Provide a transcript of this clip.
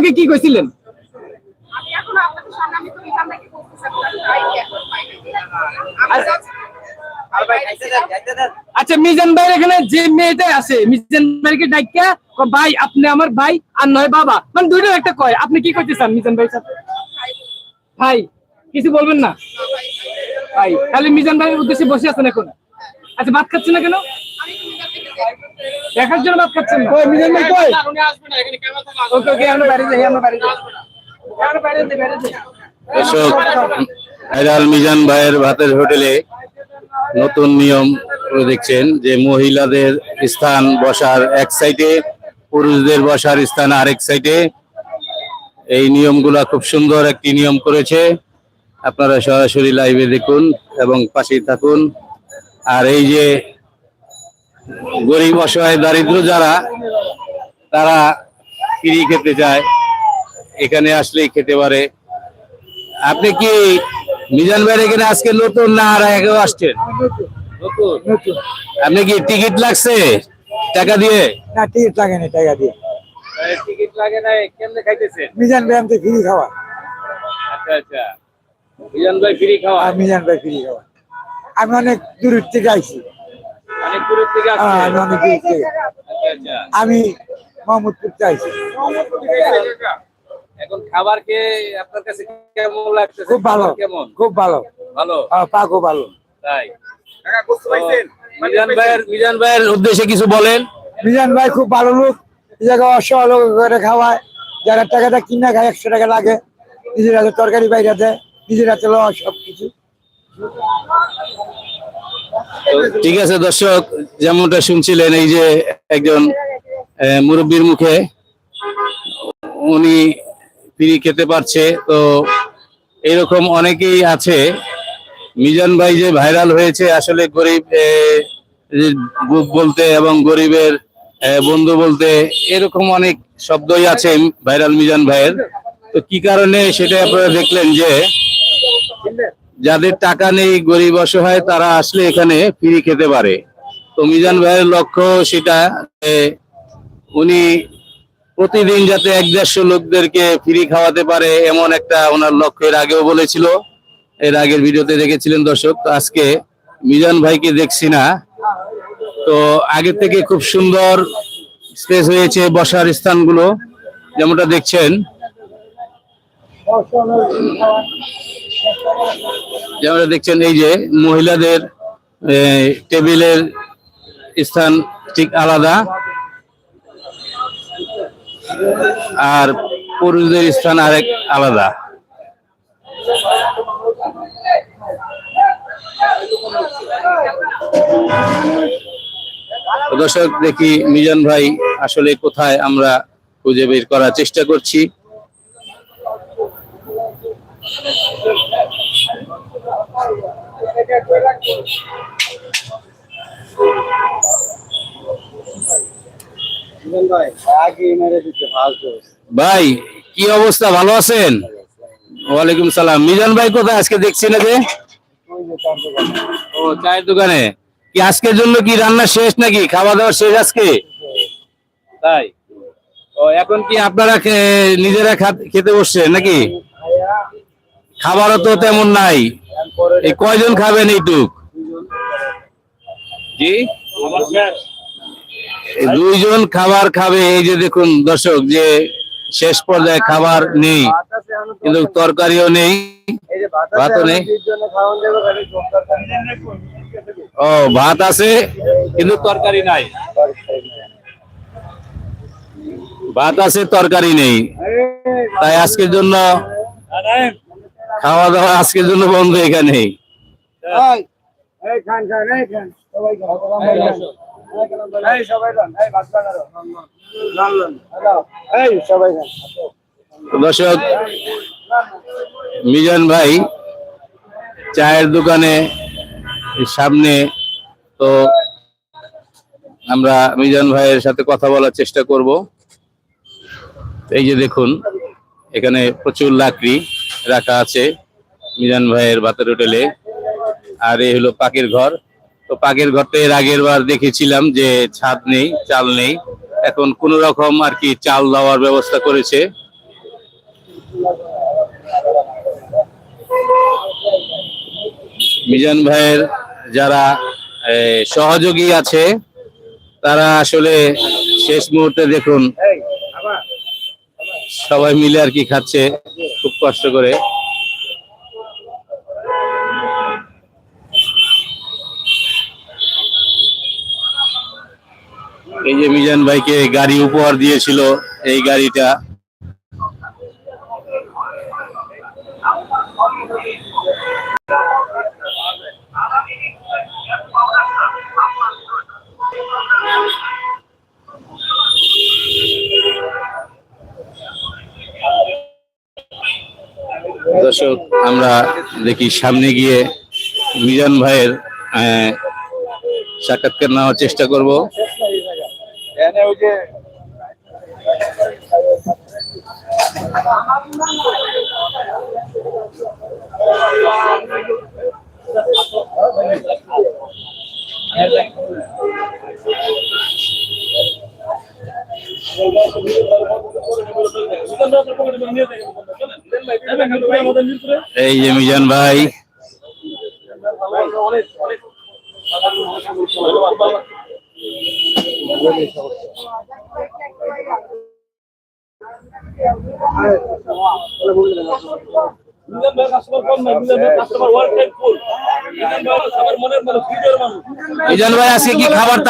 আগে কি কইছিলেন? ভাই এখন পাই আচ্ছা। মিজান ভাই এখানে যে মেয়েটা আছে মিজান ভাইকে ডাইকা কয়, ভাই আপনি আমার ভাই আর নয় বাবা। মানে দুইটা একটা কয়। আপনি কি করতে চান মিজান ভাইয়ের সাথে? ভাই। কিছু বলবেন না? ভাই তাহলে মিজান ভাইয়ের উদ্দেশ্যে বসে আছেন এখন? আচ্ছা ভাত খাচ্ছেন না কেন? দেখার জন্য ভাত খাচ্ছেন না। মিজান ভাই কই? ওকে ওকে আমরা বাইরে যাই আমরা বাইরে যাই। আমরা বাইরে যাই বাইরে যাই। দর্শক ভাইরাল মিজান ভাইয়ের ভাতের হোটেলে নতুন নিয়ম দেখছেন যে মহিলাদের স্থান বসার এক সাইডে পুরুষদের বসার স্থান আরেক সাইডে। এই নিয়মগুলা খুব সুন্দর একটি নিয়ম করেছে। আপনারা সরাসরি লাইভে দেখুন এবং পাশেই থাকুন। আর এই যে গরিব অসহায় দারিদ্র যারা তারা ফিরি খেতে চায়। এখানে আসলেই খেতে পারে। আপনি কি মিজান ভাইয়ের এখানে আজকে নতুন না আর আগেও আসছেন? আপনি কি টিকিট লাগছে? টাকা দিয়ে? না টিকিট লাগে না টাকা দিয়ে। টিকিট লাগে না কেমনে খাইতেছেন? মিজান ভাই আমি ফ্রি খাওয়া। আচ্ছা আচ্ছা। মিজান ভাই ফ্রি খাওয়া? মিজান ভাই ফ্রি খাওয়া। আমি অনেক দূর থেকে আইছি। আমি অনেক দূর থেকে। আচ্ছা আচ্ছা আমি মোহাম্মদপুর থেকে আইছি। এখন খাবার কে আপনার কাছে কেমন লাগতেছে? খুব ভালো। কেমন? খুব ভালো। ভালো? পাকও ভালো। তাই। মিজান ভাইয়ের মিজান ভাইয়ের উদ্দেশ্যে কিছু বলেন। মিজান ভাই খুব ভালো লোক। এই জায়গায় অসহায় করে খাওয়ায়। যারা টাকাটা কিনা খায় একশো টাকা লাগে। নিজের হাতে তরকারি বাইরে দেয়। নিজের হাতে লওয়া সব কিছু ঠিক আছে, দর্শক, যেমনটা শুনছিলেন, এই যে একজন মুরব্বীর মুখে উনি ফিরি খেতে পারছে, তো এরকম অনেকেই আছে। মিজান ভাই যে ভাইরাল হয়েছে, আসলে গরিব গ্রুপ বলতে এবং গরিবের বন্ধু বলতে এরকম অনেক শব্দই আছে ভাইরাল মিজান ভাইয়ের। তো কি কারণে সেটা আপনারা দেখলেন যে যাদের টাকা নেই, গরিব অসহায়, তারা আসলে এখানে ফ্রি খেতে পারে। তো মিজান ভাইয়ের লক্ষ্য সেটা উনি প্রতিদিন যাতে এক দেড়শো লোকদেরকে ফ্রি খাওয়াতে পারে, এমন একটা ওনার লক্ষ্য এর আগেও বলেছিল। এর আগের ভিডিওতে দেখেছিলেন দর্শক আজকে মিজান ভাইকে দেখছি না। তো আগে থেকে খুব সুন্দর স্পেস হয়েছে বসার স্থানগুলো, যেমনটা দেখছেন। যেমনটা দেখছেন, এই যে মহিলাদের টেবিলের স্থান ঠিক আলাদা। আর পুরুষদের স্থান আরেক আলাদা। দর্শক, দেখি মিজান ভাই আসলে কোথায় আমরা খুঁজে বের করার চেষ্টা করছি। ভাই, কি অবস্থা? ভালো আছেন? ওয়ালাইকুম সালাম। মিজান ভাই কোথায়? আজকে দেখছি না যে। ও, চায়ের দোকানে। কি আজকের জন্য কি রান্না শেষ নাকি? খাওয়া দাওয়া শেষ আজকে? তাই। ও, এখন কি আপনারা নিজেরা খেতে বসছেন নাকি? খাবারও তো তেমন নাই। এই কয়জন খাবেন এইটুক? দুইজন খাবার খাবে, এই যে দেখুন দর্শক, যে শেষ পর্যায়ে খাবার নেই, কিন্তু তরকারিও নেই, ভাতও নেই। ও, ভাত আছে, কিন্তু তরকারি নাই। ভাত আছে, তরকারি নেই। তাই আজকের জন্য খাওয়া দাওয়া আজকের জন্য বন্ধ এখানে দর্শক মিজান ভাই চায়ের দোকানে সামনে তো আমরা মিজান ভাইয়ের সাথে কথা বলার চেষ্টা করব। এই যে দেখুন এখানে প্রচুর লাকড়ি। রাখা আছে মিজান ভাইয়ের বাতের হোটেলে। আর এই হলো পাকের ঘর। তো পাকের ঘরটা এর আগের বার দেখেছিলাম যে ছাদ নেই, চাল নেই। এখন কোন রকম আর কি চাল দেওয়ার ব্যবস্থা করেছে। মিজান ভাইয়ের যারা সহযোগী আছে, তারা আসলে শেষ মুহূর্তে দেখুন, সবাই মিলে আর কি খাচ্ছে। কষ্ট করে। এই যে মিজান ভাইকে গাড়ি উপহার দিয়েছিল এই গাড়িটা আমরা দেখি সামনে গিয়ে মিজান ভাইয়ের সাক্ষাৎকার নেওয়ার চেষ্টা করব। এই যে মিজান ভাই। মিজান ভাই আজকে কি খাবার